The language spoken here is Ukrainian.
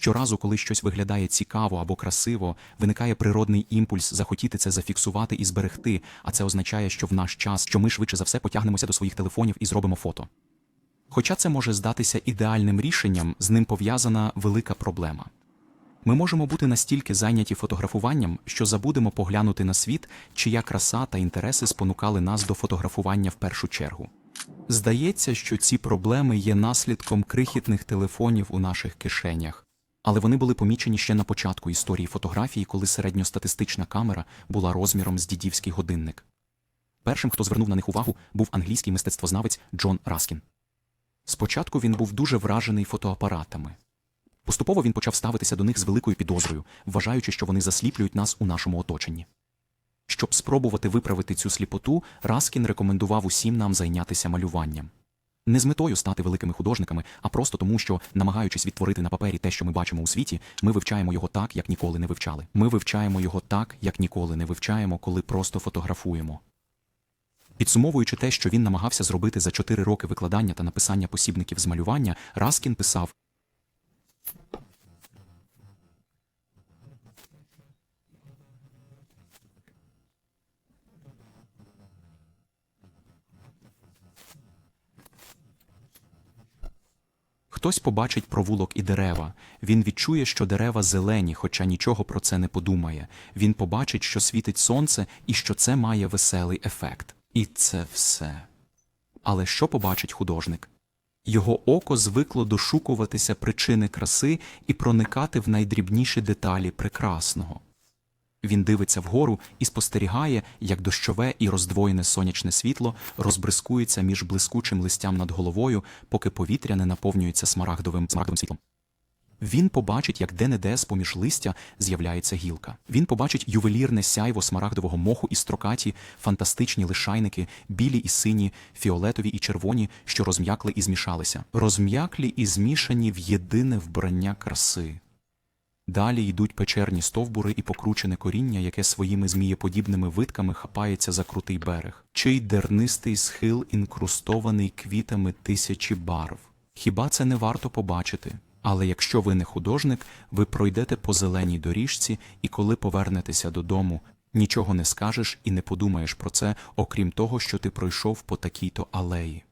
Щоразу, коли щось виглядає цікаво або красиво, виникає природний імпульс захотіти це зафіксувати і зберегти, а це означає, що в наш час, що ми швидше за все потягнемося до своїх телефонів і зробимо фото. Хоча це може здатися ідеальним рішенням, з ним пов'язана велика проблема. Ми можемо бути настільки зайняті фотографуванням, що забудемо поглянути на світ, чия краса та інтереси спонукали нас до фотографування в першу чергу. Здається, що ці проблеми є наслідком крихітних телефонів у наших кишенях, але вони були помічені ще на початку історії фотографії, коли середньостатистична камера була розміром з дідівський годинник. Першим, хто звернув на них увагу, був англійський мистецтвознавець Джон Раскін. Спочатку він був дуже вражений фотоапаратами. Поступово він почав ставитися до них з великою підозрою, вважаючи, що вони засліплюють нас у нашому оточенні. Щоб спробувати виправити цю сліпоту, Раскін рекомендував усім нам зайнятися малюванням. Не з метою стати великими художниками, а просто тому, що, намагаючись відтворити на папері те, що ми бачимо у світі, ми вивчаємо його так, як ніколи не вивчали. Ми вивчаємо його так, як ніколи не вивчаємо, коли просто фотографуємо. Підсумовуючи те, що він намагався зробити за чотири роки викладання та написання посібників з малювання, Раскін писав Хтось побачить провулок і дерева. Він відчує, що дерева зелені, хоча нічого про це не подумає. Він побачить, що світить сонце і що це має веселий ефект. І це все. Але що побачить художник? Його око звикло дошукуватися причини краси і проникати в найдрібніші деталі прекрасного. Він дивиться вгору і спостерігає, як дощове і роздвоєне сонячне світло розбризкується між блискучим листям над головою, поки повітря не наповнюється смарагдовим, смарагдовим світлом. Він побачить, як де-не-де з-поміж листя з'являється гілка. Він побачить ювелірне сяйво смарагдового моху і строкаті, фантастичні лишайники, білі і сині, фіолетові і червоні, що розм'якли і змішалися. Розм'яклі і змішані в єдине вбрання краси. Далі йдуть печерні стовбури і покручене коріння, яке своїми змієподібними витками хапається за крутий берег, чий дернистий схил інкрустований квітами тисячі барв. Хіба це не варто побачити? Але якщо ви не художник, ви пройдете по зеленій доріжці, і коли повернетеся додому, нічого не скажеш і не подумаєш про це, окрім того, що ти пройшов по такій-то алеї.